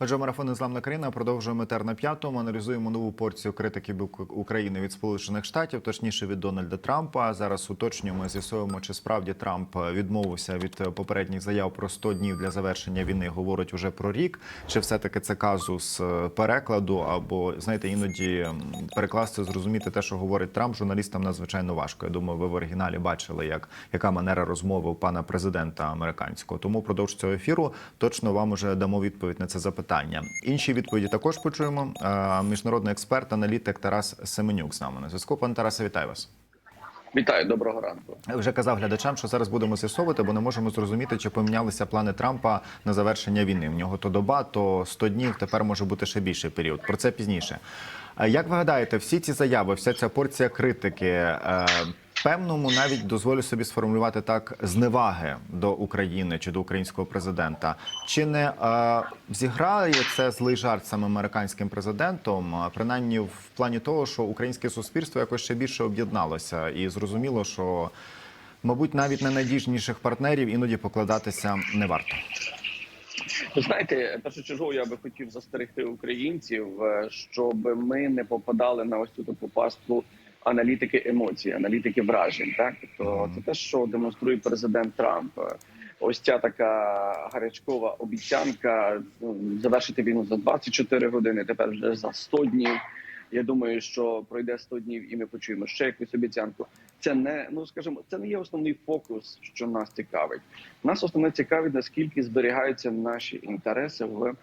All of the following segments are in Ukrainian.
Отже, марафон «Незламна країна продовжуємо тер на п'ятому. Аналізуємо нову порцію критики України від Сполучених Штатів, точніше від Дональда Трампа. Зараз уточнюємо, з'ясуємо, чи справді Трамп відмовився від попередніх заяв про 100 днів для завершення війни. Говорить уже про рік. Чи все таки це казус е, перекладу? Або знаєте, іноді перекласти, зрозуміти те, що говорить Трамп, журналістам надзвичайно важко. Я думаю, ви в оригіналі бачили, як яка манера розмови у пана президента американського. Тому продовж цього ефіру точно вам уже дамо відповідь на це запитання. Інші відповіді також почуємо. Е, Міжнародний експерт, аналітик Тарас Семенюк з нами на зв'язку. Пане Тарасе, вітаю вас. Вітаю, доброго ранку. Я Вже казав глядачам, що зараз будемо з'ясовувати, бо не можемо зрозуміти, чи помінялися плани Трампа на завершення війни. В нього то доба, то 100 днів. Тепер може бути ще більший період. Про це пізніше. Як ви гадаєте, всі ці заяви, вся ця порція критики, е, певному навіть дозволю собі сформулювати так зневаги до України чи до українського президента. Чи не е, зіграє це злий жарт саме американським президентом? Принаймні в плані того, що українське суспільство якось ще більше об'єдналося, і зрозуміло, що мабуть навіть на найдіжніших партнерів іноді покладатися не варто. Ви знаєте, першочергово я би хотів застерегти українців, е, щоб ми не попадали на ось цю таку пастку аналітики емоцій, аналітики вражень. Так, тобто це те, що демонструє президент Трамп. Ось ця така гарячкова обіцянка ну, завершити війну за 24 години. Тепер вже за 100 днів. Я думаю, що пройде 100 днів, і ми почуємо ще якусь обіцянку. Це не ну скажімо, це не є основний фокус, що нас цікавить. Нас основне цікавить, наскільки зберігаються наші інтереси в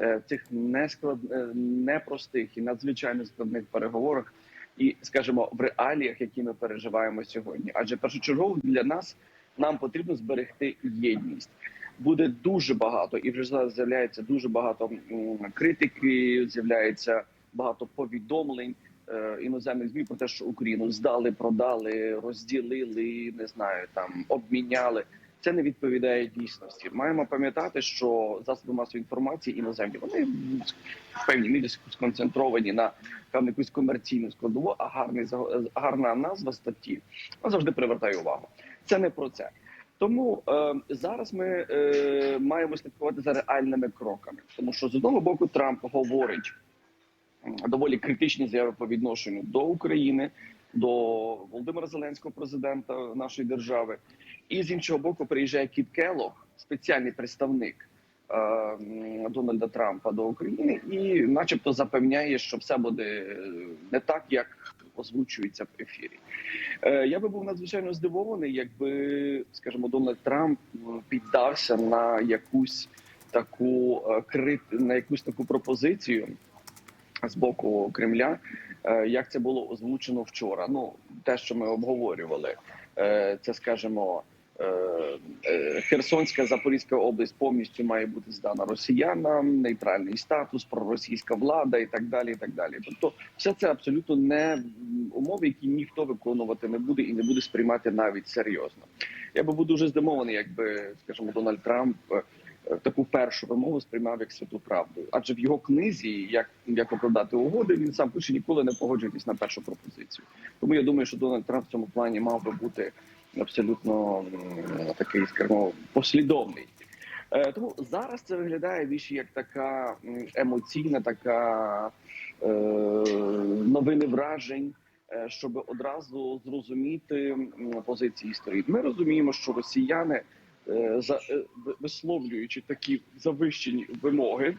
е, цих несклад... е, непростих і надзвичайно складних переговорах, і скажімо, в реаліях, які ми переживаємо сьогодні. Адже першочергово для нас нам потрібно зберегти єдність. Буде дуже багато, і вже зараз з'являється дуже багато критики. З'являється багато повідомлень е, іноземних змі про те, що Україну здали, продали, розділили, не знаю, там обміняли. Це не відповідає дійсності. Маємо пам'ятати, що засоби масової інформації іноземні вони в певній мірі сконцентровані на певну якусь комерційну складову, а гарний гарна назва статті вона завжди привертає увагу. Це не про це. Тому е, зараз ми е, маємо слідкувати за реальними кроками, тому що з одного боку Трамп говорить доволі критичні заяви по відношенню до України, до Володимира Зеленського, президента нашої держави, і з іншого боку, приїжджає Кіт Келлог, спеціальний представник е, Дональда Трампа до України, і, начебто, запевняє, що все буде е, не так, як озвучується в ефірі. Е, Я би був надзвичайно здивований, якби, скажімо, Дональд Трамп піддався на якусь таку е, крит на якусь таку пропозицію з боку Кремля, е, як це було озвучено вчора. Ну, те, що ми обговорювали, е, це скажімо. е, Херсонська Запорізька область повністю має бути здана росіянам, нейтральний статус, проросійська влада і так далі. І так далі. Тобто, все це абсолютно не умови, які ніхто виконувати не буде і не буде сприймати навіть серйозно. Я би був дуже здивований, якби скажімо, Дональд Трамп таку першу вимогу сприймав як святу правду. Адже в його книзі, як, як оправдати угоди, він сам пише ніколи не погоджуйтесь на першу пропозицію. Тому я думаю, що Дональд Трамп в цьому плані мав би бути абсолютно такий, скажімо, послідовний. Е, Тому зараз це виглядає більше як така емоційна, така е, новини вражень, е, щоб одразу зрозуміти позиції сторін. Ми розуміємо, що росіяни, е, за е, висловлюючи такі завищені вимоги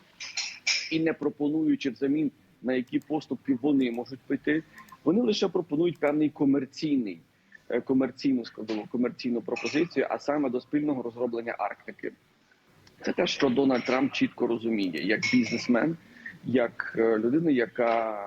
і не пропонуючи взамін на які поступки вони можуть піти, вони лише пропонують певний комерційний е, комерційну складову, комерційну пропозицію, а саме до спільного розроблення Арктики. Це те, що Дональд Трамп чітко розуміє, як бізнесмен, як е, людина, яка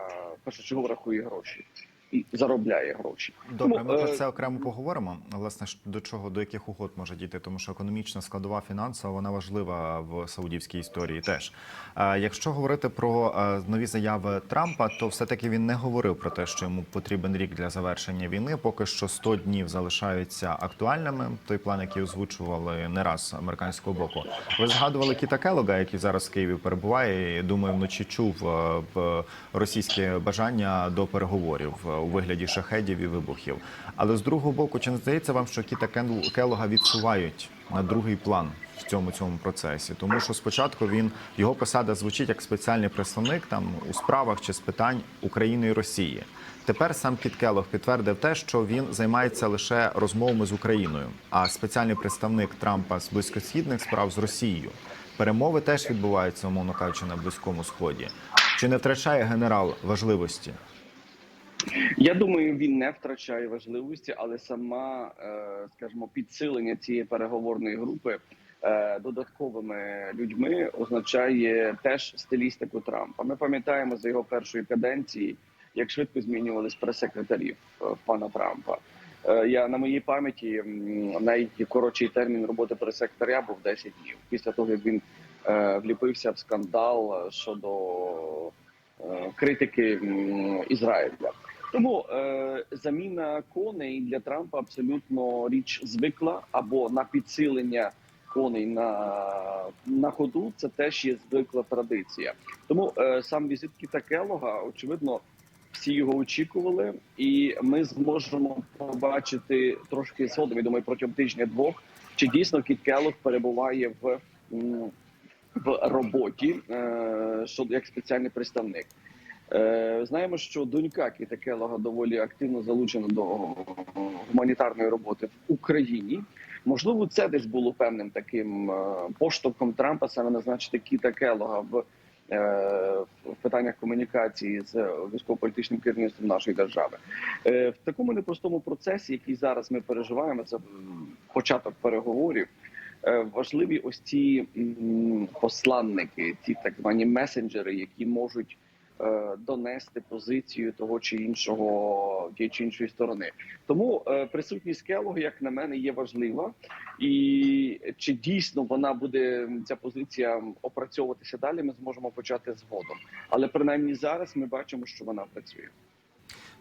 першочергово рахує гроші і заробляє гроші. Добре, Тому, ми про е, це окремо поговоримо. Власне, до чого до яких угод може дійти, тому що економічна складова фінансова вона важлива в саудівській історії. Теж якщо говорити про е, нові заяви Трампа, то все таки він не говорив про те, що йому потрібен рік для завершення війни. Поки що 100 днів залишаються актуальними. Той план, який озвучували не раз американського боку. Ви згадували Кіта Келога, який зараз в Києві перебуває. і, Думаю, вночі чув е, російське бажання до переговорів у вигляді шахедів і вибухів. Але з другого боку, чи не здається вам, що Кіта Кел- Келога відсувають на другий план в цьому цьому процесі, тому що спочатку він його посада звучить як спеціальний представник там у справах чи з питань України і Росії. Тепер сам Кіт Келлог підтвердив те, що він займається лише розмовами з Україною, а спеціальний представник Трампа з близькосхідних справ з Росією. Перемови теж відбуваються, умовно кажучи, на близькому сході. Чи не втрачає генерал важливості? Я думаю, він не втрачає важливості, але сама, е, скажімо, підсилення цієї переговорної групи е, додатковими людьми означає теж стилістику Трампа. Ми пам'ятаємо за його першої каденції, як швидко змінювались прес-секретарів пана Трампа. Е, Я на моїй пам'яті найкоротший термін роботи прес-секретаря був 10 днів. Після того як він вліпився в скандал щодо критики Ізраїля. Тому е, заміна коней для Трампа абсолютно річ звикла або на підсилення коней на, на ходу. Це теж є звикла традиція. Тому е, сам візит Кіта Келога, очевидно, всі його очікували, і ми зможемо побачити трошки згодом. Я думаю, протягом тижня-двох, чи дійсно Кіт Келог перебуває в, в роботі е, як спеціальний представник. Е, Знаємо, що донька Кіта Келлога доволі активно залучена до гуманітарної роботи в Україні. Можливо, це десь було певним таким е, поштовхом Трампа саме назначити Кіта Келлога в, е, в питаннях комунікації з військово-політичним керівництвом нашої держави. В такому непростому процесі, який зараз ми переживаємо, це початок переговорів. Важливі ось ці посланники, ці так звані месенджери, які можуть донести позицію того чи іншого тієї чи іншої сторони. Тому е, присутність Келого, як на мене, є важлива, і чи дійсно вона буде ця позиція опрацьовуватися далі, ми зможемо почати згодом. Але принаймні зараз ми бачимо, що вона працює.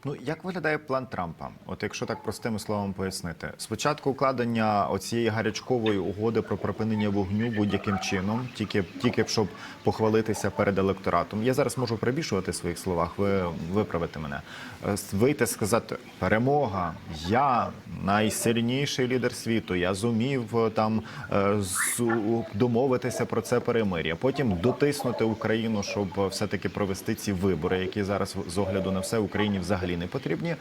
Ну як виглядає план Трампа? От якщо так простими словами пояснити, спочатку укладення оцієї гарячкової угоди про припинення вогню будь-яким чином, тільки тільки щоб похвалитися перед електоратом. Я зараз можу прибільшувати в своїх словах. Ви виправите мене. Е, Вийти сказати перемога. Я найсильніший лідер світу. Я зумів е, там е, домовитися про це перемир'я. Потім дотиснути Україну, щоб е, все-таки провести ці вибори, які зараз з огляду на все Україні взагалі не потрібні.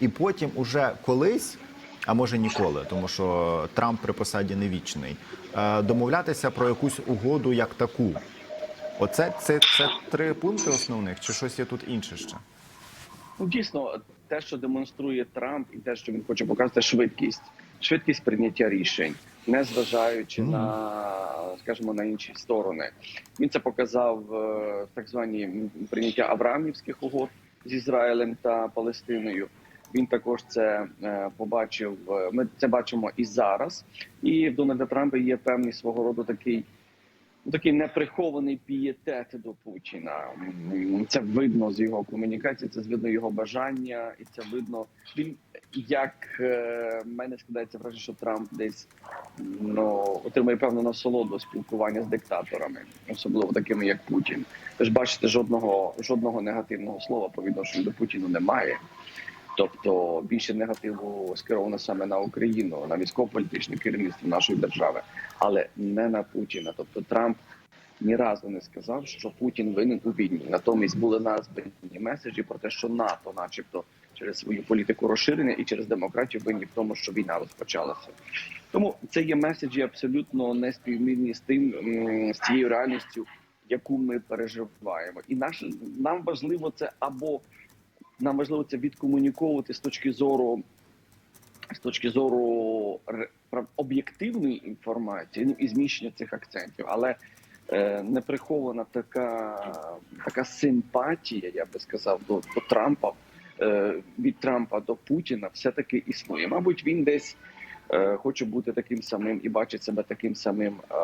І потім, уже колись, а може ніколи, тому що Трамп при посаді не вічний, е, домовлятися про якусь угоду як таку. Оце це, це три пункти основних, чи щось є тут інше ще? Ну дійсно, те, що демонструє Трамп, і те, що він хоче показати, швидкість, швидкість прийняття рішень, не зважаючи Мгм. на, скажімо, на інші сторони. Він це показав е, в так звані прийняття Авраамівських угод з Ізраїлем та Палестиною. Він також це е, побачив. е, Ми це бачимо і зараз. І в Дональда Трампа є певний свого роду такий. Такий неприхований пієтет до Путіна. Це видно з його комунікації, це видно його бажання, і це видно. Він як е, мене складається враження, що Трамп десь ну отримує певну насолоду спілкування з диктаторами, особливо такими як Путін. Ви ж бачите, жодного жодного негативного слова по відношенню до Путіну немає. Тобто більше негативу скеровано саме на Україну, на військово-політичне керівництво нашої держави, але не на Путіна. Тобто Трамп ні разу не сказав, що Путін винен у війні. Натомість були названі меседжі про те, що НАТО, начебто, через свою політику розширення і через демократію винні в тому, що війна розпочалася. Тому це є меседжі абсолютно не співмірні з тим з тією реальністю, яку ми переживаємо. І наш нам важливо це або нам важливо це відкомуніковувати з точки зору з точки зору об'єктивної інформації, ну і зміщення цих акцентів, але е, неприхована така, така симпатія, я би сказав, до, до Трампа від Трампа до Путіна все таки існує. Мабуть, він десь е, хоче бути таким самим і бачить себе таким самим. Е,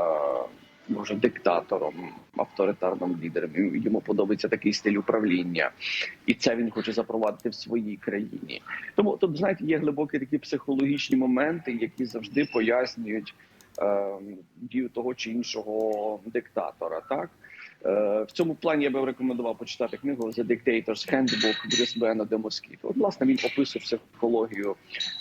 Може, диктатором, авторитарним лідером. Йому- подобається такий стиль управління, і це він хоче запровадити в своїй країні. Тому тут знаєте, є глибокі такі психологічні моменти, які завжди пояснюють е, дію того чи іншого диктатора. Так Е, В цьому плані я би рекомендував почитати книгу The Dictator's Handbook Брюс Бена де. От, власне, він описує психологію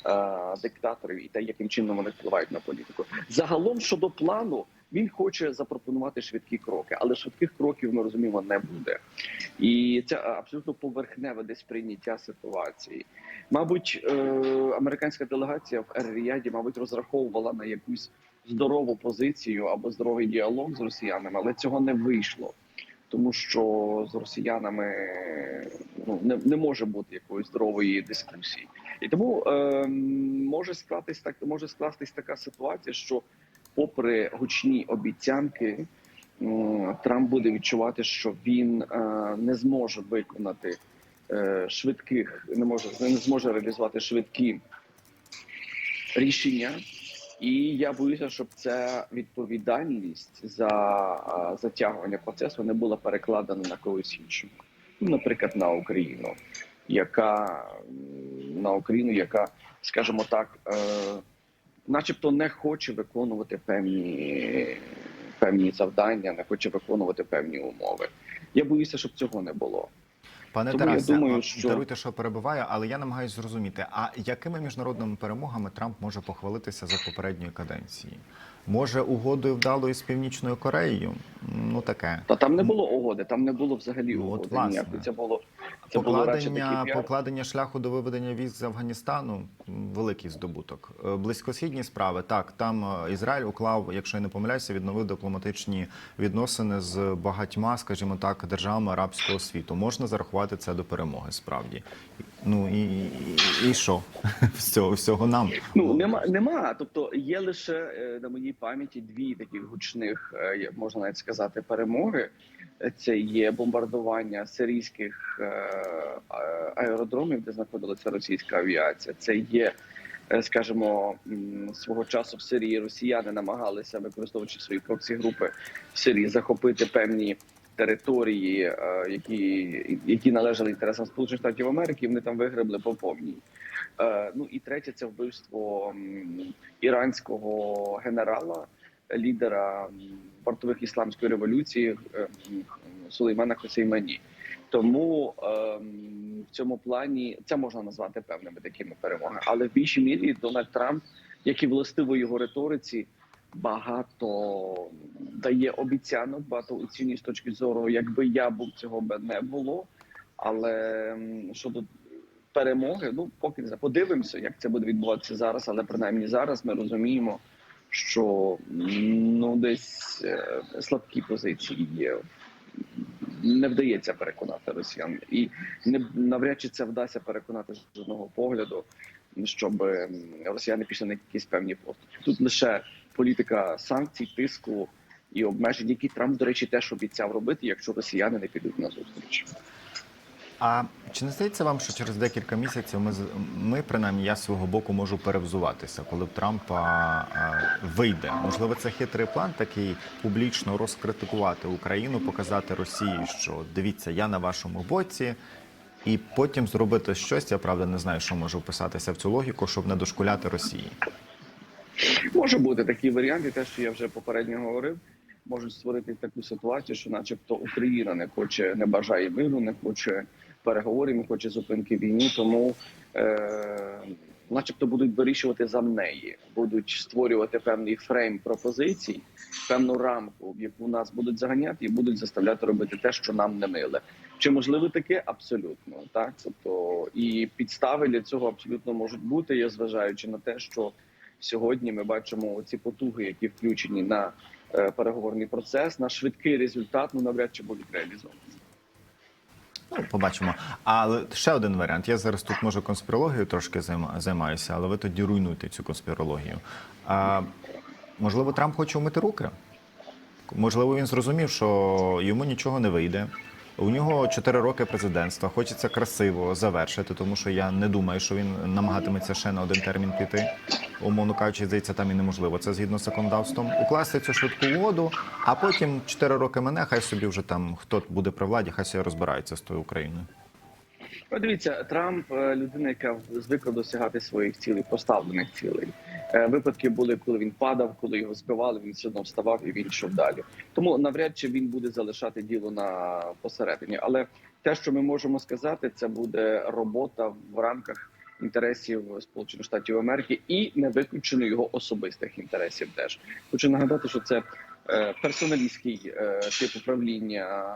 е, диктаторів і те, яким чином вони впливають на політику. Загалом щодо плану, він хоче запропонувати швидкі кроки, але швидких кроків ми розуміємо не буде. І це абсолютно поверхневе десь прийняття ситуації. Мабуть, е, американська делегація в Ер-Ріяді, мабуть, розраховувала на якусь здорову позицію або здоровий діалог з росіянами, але цього не вийшло. Тому що з росіянами ну не, не може бути якоїсь здорової дискусії, і тому е, може скластись так, може скластись така ситуація, що, попри гучні обіцянки, Трамп буде відчувати, що він е, не зможе виконати е, швидких, не може не зможе реалізувати швидкі рішення. І я боюся, щоб ця відповідальність за затягування процесу не була перекладена на когось іншого. Ну, наприклад, на Україну, яка на Україну, яка, скажімо так, е, начебто не хоче виконувати певні, певні завдання, не хоче виконувати певні умови. Я боюся, щоб цього не було. Пане Тому я Тарасе, думаю, що- даруйте, що перебуваю, але я намагаюся зрозуміти, а якими міжнародними перемогами Трамп може похвалитися за попередньої каденції? Може, угодою вдалою з Північною Кореєю? Ну таке. Та там не було угоди, там не було взагалі Ну, от, угоди. власне. ніякої. Це було це Покладення, піар. покладення шляху до виведення військ з Афганістану великий здобуток. Е, Близькосхідні справи так. Там е, Ізраїль уклав, якщо я не помиляюся, відновив дипломатичні відносини з багатьма, скажімо так, державами арабського світу. Можна зарахувати це до перемоги, справді. Ну і, і, і що з цього всього нам? Ну нема, нема. Тобто є лише е, на моїй пам'яті дві таких гучних, е, можна навіть сказати, перемоги. Це є бомбардування сирійських е, аеродромів, де знаходилася російська авіація. Це є, скажімо, свого часу в Сирії росіяни намагалися, використовуючи свої проксі групи в Сирії, захопити певні території, е, які, які належали інтересам Сполучених Штатів Америки. Вони там вигребли по повній. Е, Ну і третє це вбивство іранського генерала, лідера м, вартових ісламської революції е, Сулеймана Хосеймані. Тому ем, в цьому плані це можна назвати певними такими перемогами. Але в більшій мірі Дональд Трамп, як і властиво його риториці, багато дає обіцянок, багато оцінює з точки зору, якби я був цього би не було. Але щодо перемоги, ну поки не подивимося, як це буде відбуватися зараз. Але принаймні зараз ми розуміємо, що ну десь е, слабкі позиції є. Не вдається переконати росіян, і не навряд чи це вдасться переконати з жодного погляду, щоб росіяни пішли на якісь певні поступки. Тут лише політика санкцій, тиску і обмежень, які Трамп, до речі, теж обіцяв робити, якщо росіяни не підуть на зустріч. А чи не здається вам, що через декілька місяців ми ми, принаймні, я з свого боку можу перевзуватися, коли в Трампа вийде? Можливо, це хитрий план такий публічно розкритикувати Україну, показати Росії, що дивіться, я на вашому боці, і потім зробити щось. Я правда не знаю, що може вписатися в цю логіку, щоб не дошкуляти Росії. Може бути такі варіанти, те, що я вже попередньо говорив, можуть створити таку ситуацію, що, начебто, Україна не хоче, не бажає миру, не хоче переговорів, не хоче зупинки війни, тому, е, начебто, будуть вирішувати за неї, будуть створювати певний фрейм пропозицій, певну рамку, в яку нас будуть заганяти, і будуть заставляти робити те, що нам не миле. Чи можливо таке? Абсолютно так. Тобто і підстави для цього абсолютно можуть бути, я зважаючи на те, що сьогодні ми бачимо ці потуги, які включені на е, переговорний процес, на швидкий результат, ну навряд чи будуть реалізовані. Ну, побачимо. Але ще один варіант. Я зараз тут може конспірологією трошки займаюся, але ви тоді руйнуйте цю конспірологію. А, можливо, Трамп хоче умити руки? Можливо, він зрозумів, що йому нічого не вийде. У нього 4 роки президентства. Хочеться красиво завершити, тому що я не думаю, що він намагатиметься ще на один термін піти. Умовно кажучи, здається, там і неможливо. Це згідно з законодавством. Укласти цю швидку угоду, а потім 4 роки мене, хай собі вже там хто буде при владі, хай собі розбирається з тою Україною. Ну, дивіться, Трамп е, людина, яка звикла досягати своїх цілей, поставлених цілей. Е, Випадки були, коли він падав, коли його збивали, він все одно вставав і він йшов далі. Тому навряд чи він буде залишати діло на посередині. Але те, що ми можемо сказати, це буде робота в рамках інтересів Сполучених Штатів Америки і не виключено його особистих інтересів. Теж хочу нагадати, що це е, персоналістський тип управління,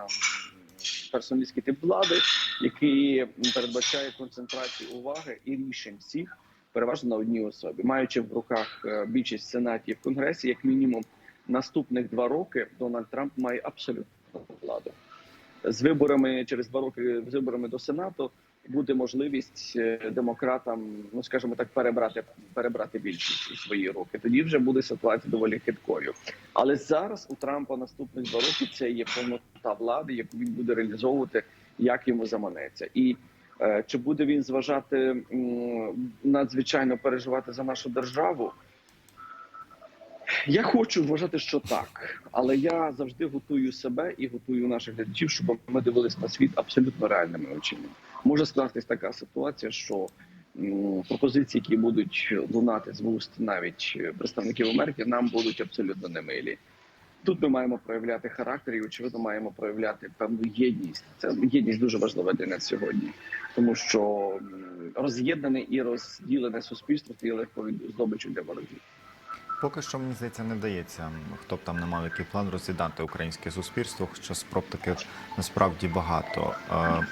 персоналістський тип влади, який передбачає концентрацію уваги і рішень всіх переважно на одній особі, маючи в руках е, більшість сенатів в конгресі, як мінімум наступних два роки Дональд Трамп має абсолютну владу. З виборами через два роки з виборами до сенату буде можливість е, демократам, ну скажімо так, перебрати перебрати більшість у свої руки. Тоді вже буде ситуація доволі хиткою. Але зараз у Трампа наступних два роки це є повнота влади, яку він буде реалізовувати, як йому заманеться. І е, чи буде він зважати м, надзвичайно переживати за нашу державу? Я хочу вважати, що так, але я завжди готую себе і готую наших глядачів, щоб ми дивились на світ абсолютно реальними очима. Може скластись така ситуація, що пропозиції, які будуть лунати з вуст навіть представників Америки, нам будуть абсолютно немилі. Тут ми маємо проявляти характер і очевидно маємо проявляти певну єдність. Це єдність дуже важлива для нас сьогодні, тому що роз'єднане і розділене суспільство стає легкою здобичю для ворогів. Поки що мені здається, не вдається. Хто б там не мав який план роз'їдати українське суспільство, хоча спроб таких насправді багато. Е,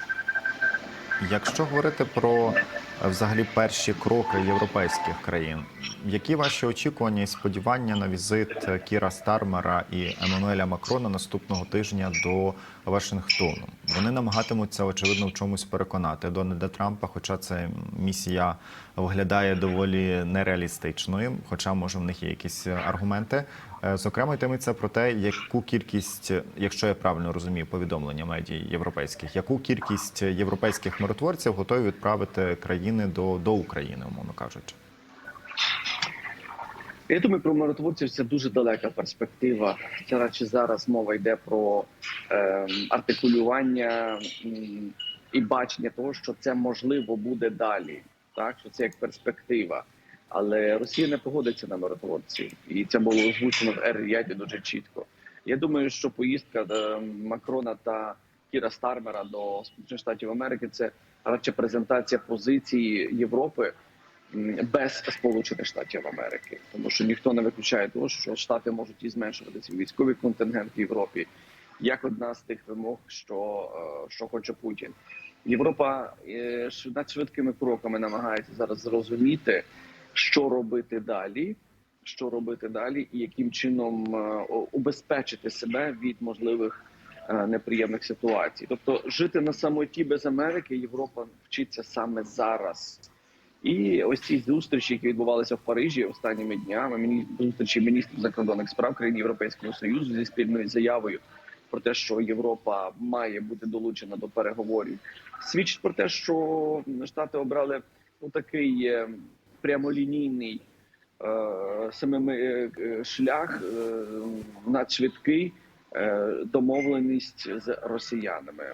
Якщо говорити про взагалі перші кроки європейських країн, які ваші очікування і сподівання на візит Кіра Стармера і Еммануеля Макрона наступного тижня до Вашингтону? Вони намагатимуться очевидно в чомусь переконати Дональда Трампа, хоча ця місія виглядає доволі нереалістичною, хоча може в них є якісь аргументи. Е, Зокрема, йтиметься про те, яку кількість, якщо я правильно розумію, повідомлення медій європейських, яку кількість європейських миротворців готові відправити країни до, до України, умовно кажучи. Я думаю, про миротворців це дуже далека перспектива. Це радше зараз мова йде про е, артикулювання і бачення того, що це можливо буде далі, так що це як перспектива. Але Росія не погодиться на миротворців, і це було озвучено в Ер-Ріаді дуже чітко. Я думаю, що поїздка е, Макрона та Кіра Стармера до Сполучених Штатів Америки це радше презентація позиції Європи без Сполучених Штатів Америки, тому що ніхто не виключає того, що Штати можуть і зменшувати свій військовий контингент в Європі, як одна з тих вимог, що, е, що хоче Путін. Європа е, ш- надшвидкими кроками намагається зараз зрозуміти, що робити далі, що робити далі, і яким чином е, убезпечити себе від можливих е, неприємних ситуацій. Тобто, жити на самоті без Америки Європа вчиться саме зараз. І ось ці зустрічі, які відбувалися в Парижі останніми днями, зустрічі міністрів закордонних справ країн Європейського союзу зі спільною заявою про те, що Європа має бути долучена до переговорів, свідчить про те, що Штати обрали ну, такий е, прямолінійний е, самими е, е, шлях надшвидкий е, домовленість з росіянами.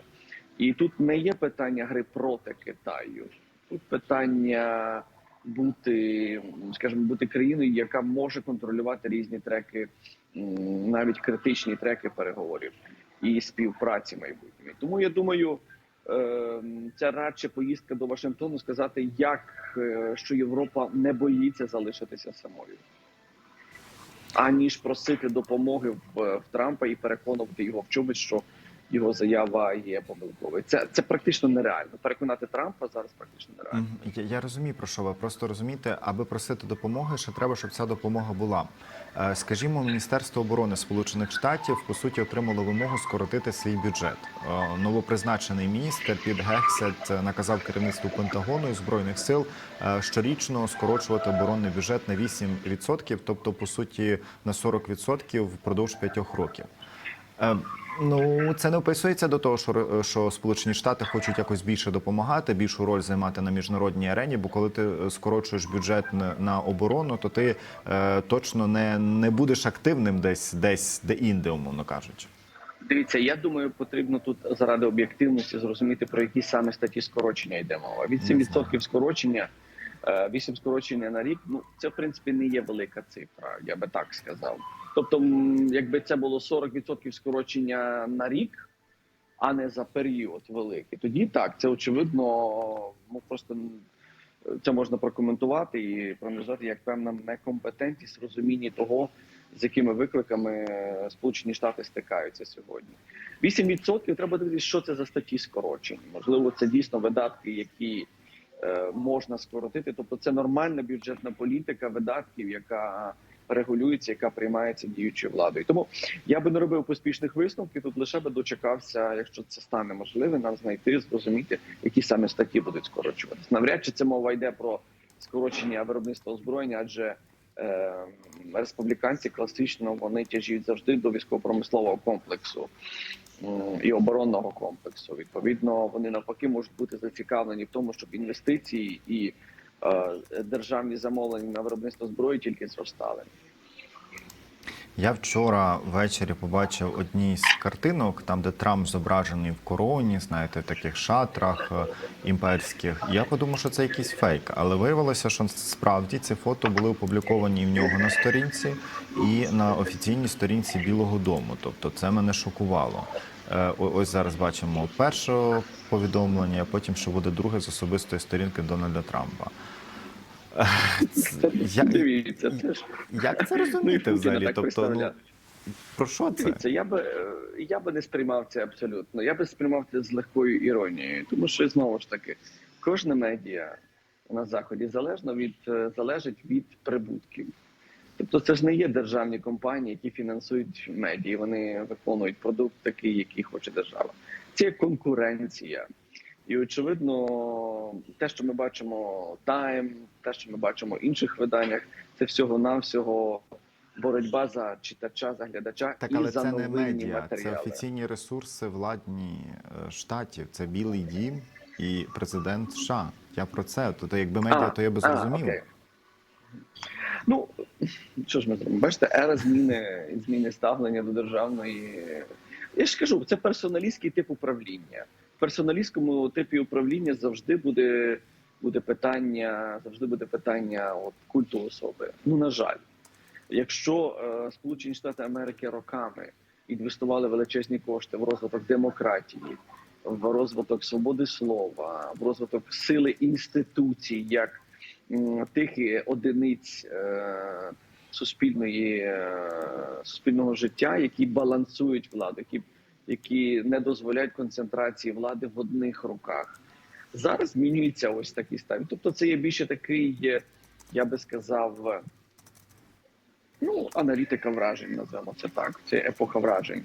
І тут не є питання гри проти Китаю. Тут питання бути, скажімо, бути країною, яка може контролювати різні треки, навіть критичні треки переговорів і співпраці майбутньої. Тому я думаю, е, це радше поїздка до Вашингтону сказати, як е, що Європа не боїться залишитися самою, аніж просити допомоги в, в Трампа і переконувати його в чомусь, що його заява є помилковою. Це це практично нереально. Переконати Трампа зараз практично нереально. Я, я розумію про що ви. Просто розумієте, аби просити допомоги, ще треба, щоб ця допомога була. Е, Скажімо, Міністерство оборони Сполучених Штатів по суті отримало вимогу скоротити свій бюджет. Е, Новопризначений міністр Піт Гексет е, наказав керівництву Пентагону і збройних сил щорічно скорочувати оборонний бюджет на 8%, тобто по суті на 40% впродовж п'ятьох років. Ну, це не вписується до того, що, що Сполучені Штати хочуть якось більше допомагати, більшу роль займати на міжнародній арені. Бо коли ти е, скорочуєш бюджет на, оборону, то ти е, точно не, не будеш активним десь, десь де інде, умовно кажучи. Дивіться, я думаю, потрібно тут заради об'єктивності зрозуміти про які саме статті скорочення йде мова. Від 7% скорочення, е, 8 скорочення на рік. Ну це в принципі не є велика цифра, я би так сказав. Тобто, якби це було 40% скорочення на рік, а не за період великий, тоді так це очевидно. Ну просто це можна прокоментувати і проаналізувати як певна некомпетентність в розумінні того, з якими викликами е, Сполучені Штати стикаються сьогодні. 8% треба дивитися, що це за статті скорочень. Можливо, це дійсно видатки, які е, можна скоротити. Тобто, це нормальна бюджетна політика видатків, яка регулюється, яка приймається діючою владою. Тому я би не робив поспішних висновків. Тут лише би дочекався, якщо це стане можливим, нам знайти, зрозуміти, які саме статті будуть скорочуватися. Навряд чи це мова йде про скорочення виробництва озброєння, адже е, республіканці класично вони тяжіють завжди до військово-промислового комплексу і оборонного комплексу. Відповідно, вони навпаки можуть бути зацікавлені в тому, щоб інвестиції і державні замовлення на виробництво зброї тільки зростали. Я вчора ввечері побачив одні з картинок, там де Трамп зображений в короні, знаєте, в таких шатрах е, імперських. Я подумав, що це якийсь фейк, але виявилося, що справді ці фото були опубліковані в нього на сторінці, і на офіційній сторінці Білого Дому. Тобто, це мене шокувало. Е, Ось зараз бачимо перше повідомлення, а потім ще буде друге з особистої сторінки Дональда Трампа. Я, Дивіться, це ж як це ну, розуміти взагалі? Тобто, ну, про що це? Дивіться, я би е, я би не сприймав це абсолютно. Я би сприймав це з легкою іронією, тому що знову ж таки кожна медіа на заході залежно від е, залежить від прибутків. Тобто, це ж не є державні компанії, які фінансують медії. Вони виконують продукт такий, який хоче держава. Це конкуренція. І очевидно, те, що ми бачимо Тайм, те, що ми бачимо в інших виданнях, це всього навсього боротьба за читача, за глядача Так, і але за це не медіа, це офіційні ресурси владні е, штатів. Це Білий Дім і президент США. Я про це. Тобто, якби медіа, то я би зрозумів. окей. Ну що ж ми зробимо? Бачите, ера зміни зміни ставлення до державної. Я ж кажу, це персоналістський тип управління. Персоналістському типі управління завжди буде, буде питання, завжди буде питання от, культу особи. Ну на жаль, якщо е, Сполучені Штати Америки роками інвестували величезні кошти в розвиток демократії, в розвиток свободи слова, в розвиток сили інституцій, як тих одиниць е, суспільної е, суспільного життя, які балансують владу, які, які не дозволяють концентрації влади в одних руках. Зараз змінюється ось такий стан. Тобто, це є більше такий, е, я би сказав, ну, аналітика вражень, назвемо це так. Це епоха вражень.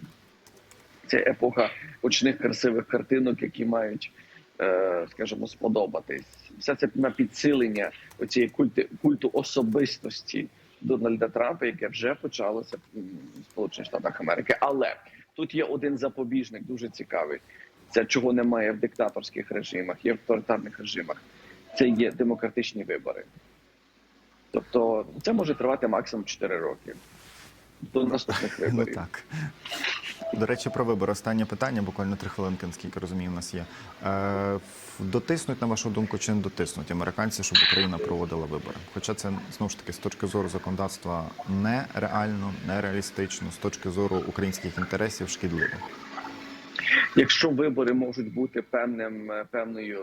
Це епоха очних красивих картинок, які мають, е, скажімо, сподобатись. Все це на підсилення оцієї культи, культу особистості Дональда Трампа, яке вже почалося в Сполучених Штатах Америки. Але тут є один запобіжник, дуже цікавий. Це чого немає в диктаторських режимах, в авторитарних режимах. Це є демократичні вибори. Тобто це може тривати максимум 4 роки до наступних Ну виборів. так. До речі, про вибори. Останнє питання, буквально три хвилинки, наскільки розумію, у нас є. Е, дотиснуть, на вашу думку, чи не дотиснуть американці, щоб Україна проводила вибори? Хоча це знову ж таки з точки зору законодавства нереально, нереалістично, з точки зору українських інтересів шкідливо. Якщо вибори можуть бути певним е, певною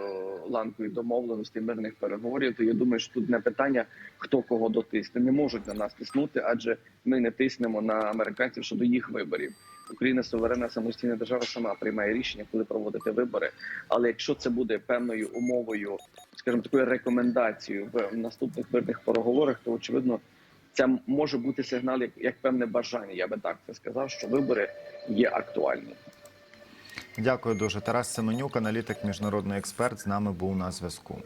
ланкою домовленостей мирних переговорів, то я думаю, що тут не питання хто кого дотисне. Не можуть на нас тиснути, адже ми не тиснемо на американців щодо їх виборів. Україна суверенна самостійна держава сама приймає рішення, коли проводити вибори. Але якщо це буде певною умовою, скажімо, такою рекомендацією в наступних мирних переговорах, то очевидно це може бути сигнал як, як певне бажання. Я би так це сказав, що вибори є актуальні. Дякую дуже. Тарас Семенюк, аналітик, міжнародний експерт, з нами був на зв'язку.